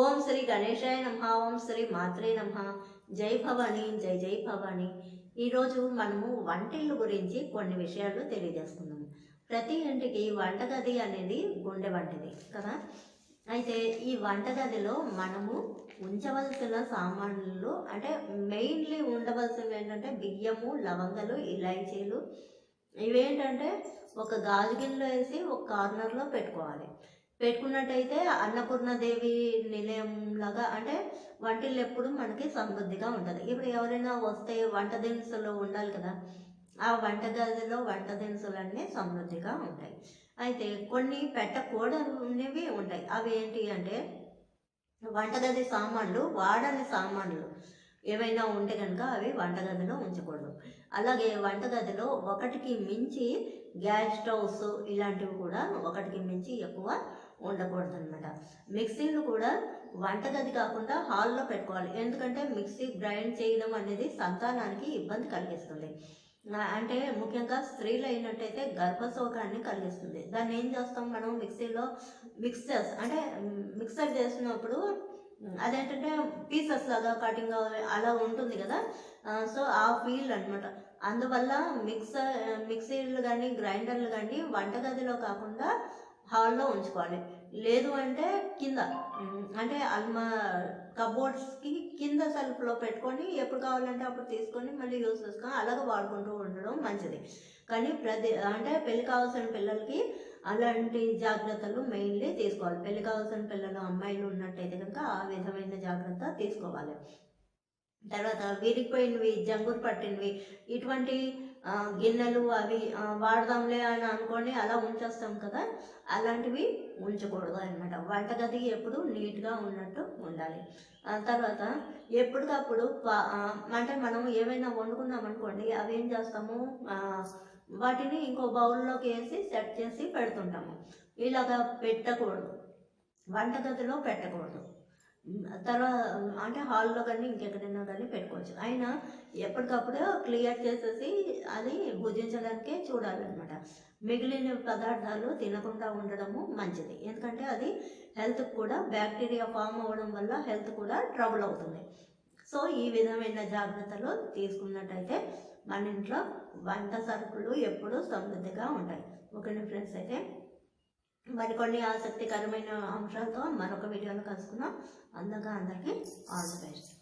ఓం శ్రీ గణేశాయ నమ ఓం శ్రీ మాత్రే నమ. జై భవాని జై జై భవాని. ఈరోజు మనము వంటిల్లు గురించి కొన్ని విషయాలు తెలియజేసుకుందాం ప్రతి ఇంటికి వంటగది అనేది గుండె వంటిది కదా? అయితే ఈ వంటగదిలో మనము ఉంచవలసిన సామాన్లు అంటే మెయిన్లీ ఉండవలసినవి ఏంటంటే బియ్యము లవంగలు ఇలాచీలు. ఇవేంటంటే ఒక గాజు గిన్నెలో వేసి ఒక కార్నర్లో పెట్టుకోవాలి. పెట్టుకున్నట్టయితే అన్నపూర్ణదేవి నిలయం లాగా అంటే వంటిల్లు ఎప్పుడు మనకి సమృద్ధిగా ఉంటుంది. ఇప్పుడు ఎవరైనా వస్తే వంట దినుసులు ఉండాలి కదా ఆ వంటగదిలో వంట దినుసులన్నీ సమృద్ధిగా ఉంటాయి. అయితే కొన్ని పెట్టకూడనివి ఉంటాయి. అవి ఏంటి అంటే వంటగది సామాన్లు వాడని సామాన్లు ఏవైనా ఉంటే కనుక అవి వంటగదిలో ఉంచకూడదు. అలాగే వంటగదిలో ఒకటికి మించి గ్యాస్ స్టవ్స్ ఇలాంటివి కూడా ఒకటికి మించి ఎక్కువ ఉండకూడదు అనమాట మిక్సీలు కూడా వంటగది కాకుండా హాల్లో పెట్టుకోవాలి. ఎందుకంటే మిక్సీ గ్రైండ్ చేయడం అనేది సంతానానికి ఇబ్బంది కలిగిస్తుంది. అంటే ముఖ్యంగా స్త్రీలు అయినట్టయితే గర్భశోకాన్ని కలిగిస్తుంది. దాన్ని ఏం చేస్తాం మనం? మిక్సీలో మిక్సర్స్ అంటే మిక్సర్ చేసినప్పుడు అదేంటంటే పీసెస్ లాగా కటింగ్ అలా ఉంటుంది కదా? సో ఆ ఫీల్ అనమాట అందువల్ల మిక్సర్ మిక్సీలు కానీ గ్రైండర్లు కానీ వంటగదిలో కాకుండా హాల్లో ఉంచుకోవాలి. లేదు అంటే కింద అంటే అల్మా కబోర్డ్స్కి కింద సెల్ఫ్లో పెట్టుకొని ఎప్పుడు కావాలంటే అప్పుడు తీసుకొని మళ్ళీ యూస్ చేసుకొని అలాగే వాడుకుంటూ ఉండడం మంచిది. కానీ ప్రతి అంటే పెళ్ళి కావాల్సిన పిల్లలకి అలాంటి జాగ్రత్తలు మెయిన్లీ తీసుకోవాలి. పెళ్ళి కావాల్సిన పిల్లలు అమ్మాయిలు ఉన్నట్టయితే కనుక ఆ విధమైన జాగ్రత్త తీసుకోవాలి. తర్వాత విరిగిపోయినవి జంగురు పట్టినవి ఇటువంటి గిన్నెలు అవి వాడదాంలే అని అనుకొని అలా ఉంచేస్తాం కదా అలాంటివి ఉంచకూడదు అనమాట వంటగది ఎప్పుడు నీట్గా ఉన్నట్టు ఉండాలి. ఆ తర్వాత ఎప్పటికప్పుడు అంటే మనం ఏమైనా వండుకున్నాం అనుకోండి అవి ఏం చేస్తాము? వాటిని ఇంకో బౌల్లోకి వేసి సెట్ చేసి పెడుతుంటాము. ఇలాగా పెట్టకూడదు. వంటగదిలో పెట్టకూడదు. తర్వాత అంటే హాల్లో కానీ ఇంకెక్కడైనా కానీ పెట్టుకోవచ్చు. అయినా ఎప్పటికప్పుడు క్లియర్ చేసేసి అది భుజించడానికే చూడాలన్నమాట. మిగిలిన పదార్థాలు తినకుండా ఉండడము మంచిది. ఎందుకంటే అది హెల్త్కి కూడా బ్యాక్టీరియా ఫామ్ అవ్వడం వల్ల హెల్త్ కూడా ట్రబుల్ అవుతుంది. సో ఈ విధమైన జాగ్రత్తలు తీసుకున్నట్టయితే మన ఇంట్లో వంట సరుకులు ఎప్పుడూ సమృద్ధిగా ఉంటాయి. ఓకేనా ఫ్రెండ్స్ అయితే? మరికొన్ని ఆసక్తికరమైన అంశాలతో మరొక వీడియోలో కలుసుకుందాం. అందగా అందరికీ ఆల్ ది బెస్ట్.